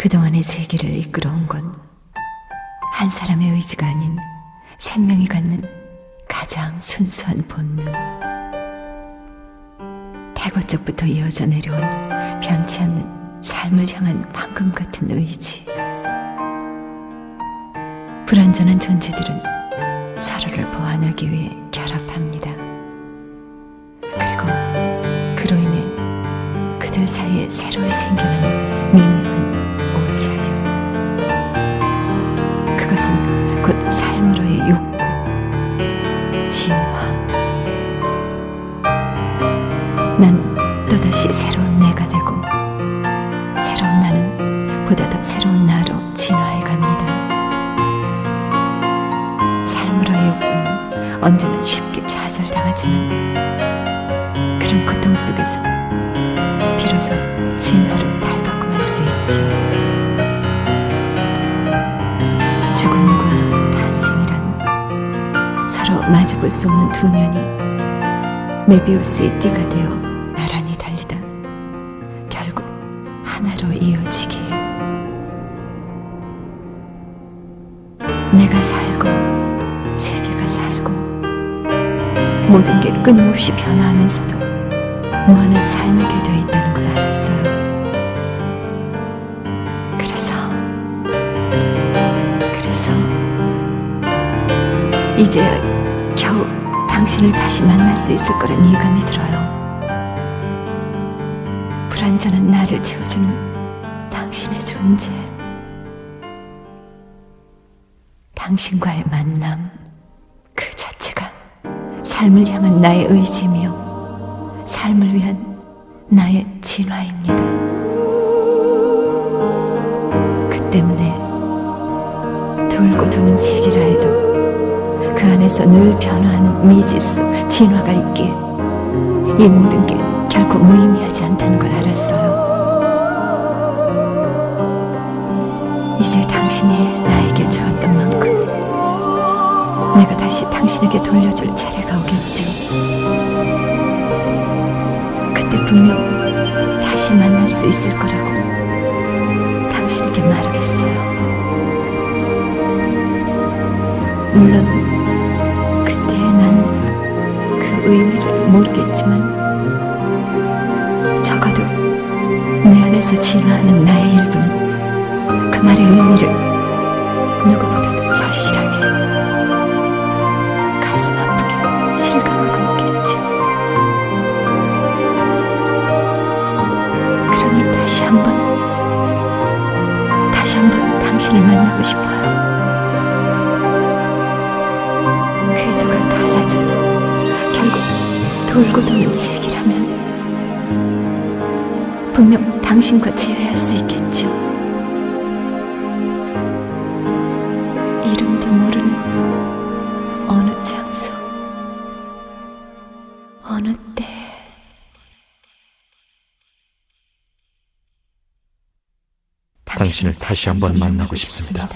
그동안의 세계를 이끌어온 건 한 사람의 의지가 아닌 생명이 갖는 가장 순수한 본능. 태고적부터 이어져 내려온 변치 않는 삶을 향한 황금 같은 의지. 불완전한 존재들은 서로를 보완하기 위해 결합합니다. 그리고 그로 인해 그들 사이에 새로이 생겨나는 미 진화. 난 또다시 새로운 내가 되고, 새로운 나는 보다 더 새로운 나로 진화해 갑니다. 삶으로의 욕구는 언제나 쉽게 좌절당하지만, 그런 고통 속에서 비로소 진화 마주볼 수 없는 두 면이 메비우스의 띠가 되어 나란히 달리다 결국 하나로 이어지기에 내가 살고 세계가 살고 모든 게 끊임없이 변화하면서도 무한한 삶이 궤도에 있다는 걸 알았어요. 그래서 그래서 이제야 겨우 당신을 다시 만날 수 있을 거란 예감이 들어요. 불완전한 나를 채워주는 당신의 존재. 당신과의 만남 그 자체가 삶을 향한 나의 의지며 삶을 위한 나의 진화입니다. 그 때문에 돌고 도는 세계라 해도 그 안에서 늘 변화하는 미지수 진화가 있기에 이 모든 게 결코 무의미하지 않다는 걸 알았어요. 이제 당신이 나에게 주었던 만큼 내가 다시 당신에게 돌려줄 차례가 오겠죠. 그때 분명 다시 만날 수 있을 거라고 당신에게 말하겠어요. 물론 의미를 모르겠지만 적어도 내 안에서 진화하는 나의 일부는 그 말의 의미를 누구보다도 절실하게 가슴 아프게 실감하고 있겠죠. 그러니 다시 한번 다시 한번 당신을 만나고 싶어요. 돌고 도는 세계라면 분명 당신과 재회할 수 있겠죠. 이름도 모르는 어느 장소, 어느 때. 당신을 다시 한번 만나고 싶습니다.